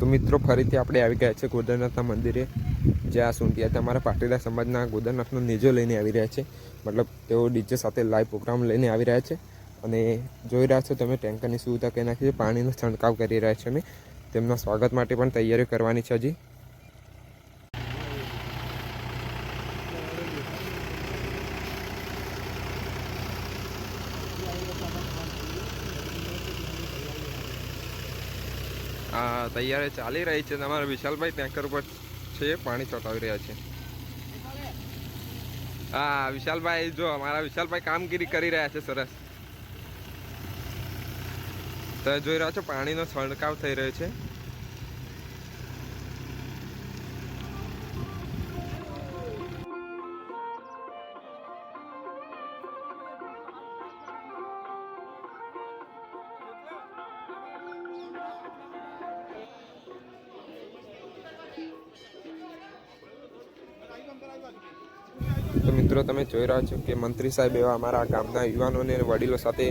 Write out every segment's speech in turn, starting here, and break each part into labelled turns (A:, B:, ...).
A: તો મિત્રો, ફરીથી આપણે આવી ગયા છે ગોદરનાથના મંદિરે. જ્યાં સુંટિયા તમારા પાટીદાર સમાજના ગોદરનાથનો નેજો લઈને આવી રહ્યા છે. મતલબ, તેઓ ડીજે સાથે લાઈવ પ્રોગ્રામ લઈને આવી રહ્યા છે. અને જોઈ રહ્યા છો તમે, ટેન્કરની સુવિધા કરી નાખી છે, પાણીનો છંટકાવ કરી રહ્યા છે અને તેમના સ્વાગત માટે પણ તૈયારીઓ કરવાની છે હજી આ તૈયારી ચાલી રહી છે તમારા વિશાલભાઈ ટેન્કર ઉપર છે, પાણી ચોંટાવી રહ્યા છે. હા, વિશાલભાઈ, જો, અમારા વિશાલભાઈ કામગીરી કરી રહ્યા છે, સરસ. તમે જોઈ રહ્યા છો, પાણીનો છંટકાવ થઈ રહ્યો છે. તો મિત્રો, તમે જોઈ રહ્યા છો કે મંત્રી સાહેબ એવા અમારા ગામના યુવાનોને વડીલો સાથે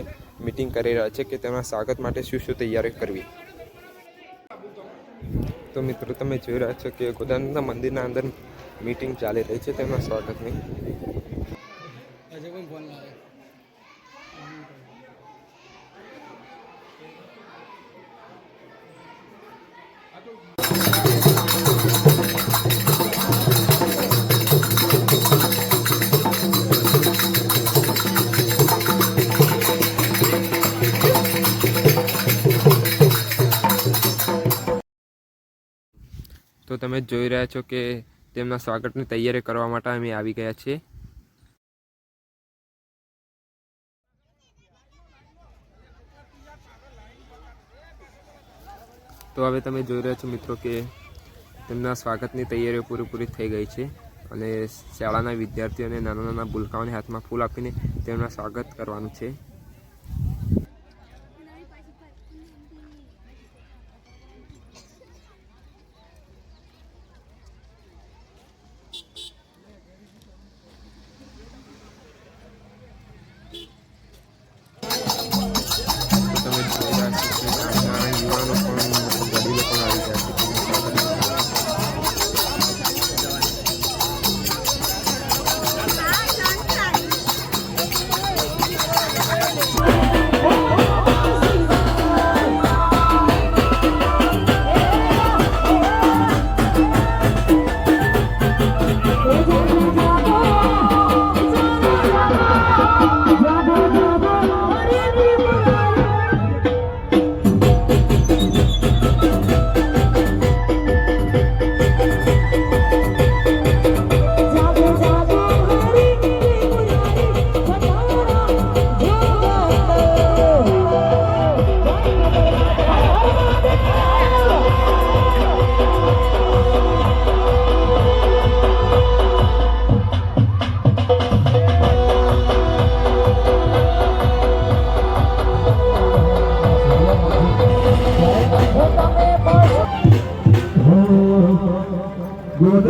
A: મિટિંગ કરી રહ્યા છે કે તેમના સ્વાગત માટે શું શું તૈયારી કરવી. તો મિત્રો, તમે જોઈ રહ્યા છો કે ગોદાનના મંદિરના અંદર મિટિંગ ચાલી રહી છે તેમના સ્વાગતની. તમે જોઈ રહ્યા છો કે તેમના સ્વાગતની તૈયારી કરવા માટે અમે આવી ગયા છીએ. તો હવે તમે જોઈ રહ્યા છો મિત્રો કે તેમના સ્વાગતની તૈયારીઓ પૂરેપૂરી થઈ ગઈ છે અને શાળાના વિદ્યાર્થીઓને નાના નાના ભૂલકાઓને હાથમાં ફૂલ આપીને તેમના સ્વાગત કરવાનું છે.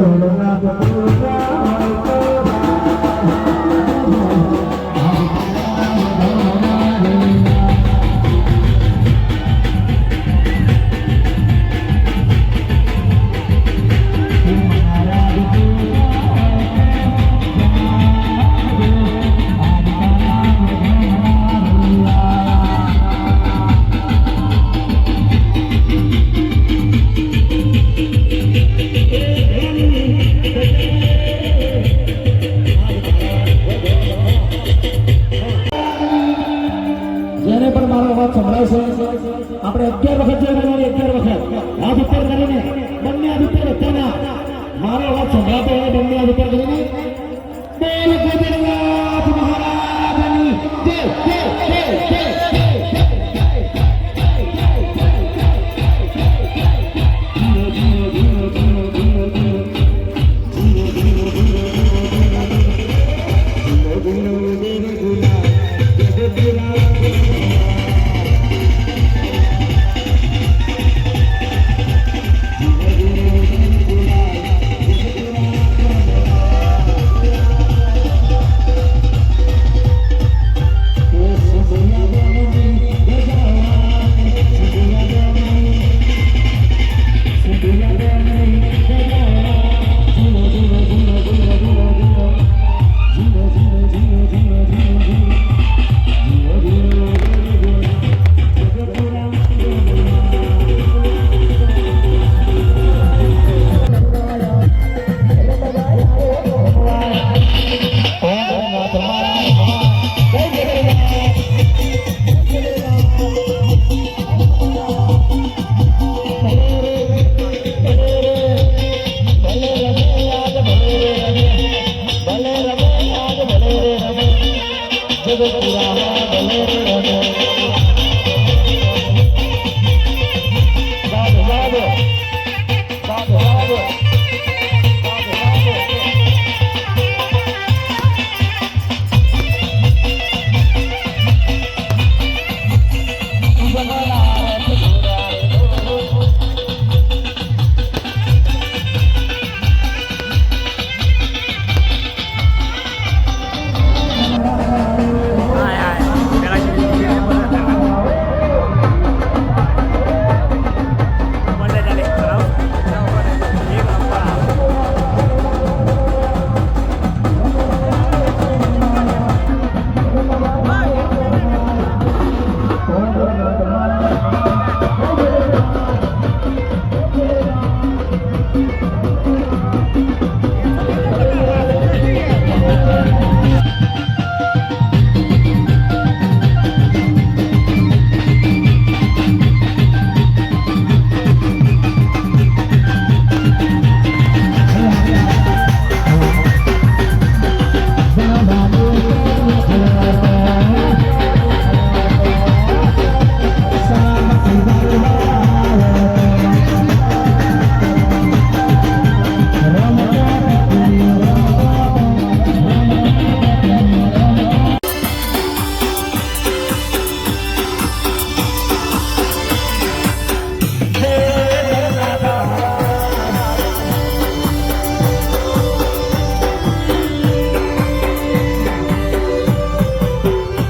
B: Oh, my God. હોય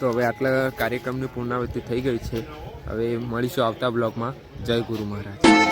A: તો હવે આટલા કાર્યક્રમની પૂર્ણાવૃત્તિ થઈ ગઈ છે. હવે મળીશું આવતા બ્લોગમાં. જય ગુરુ મહારાજ.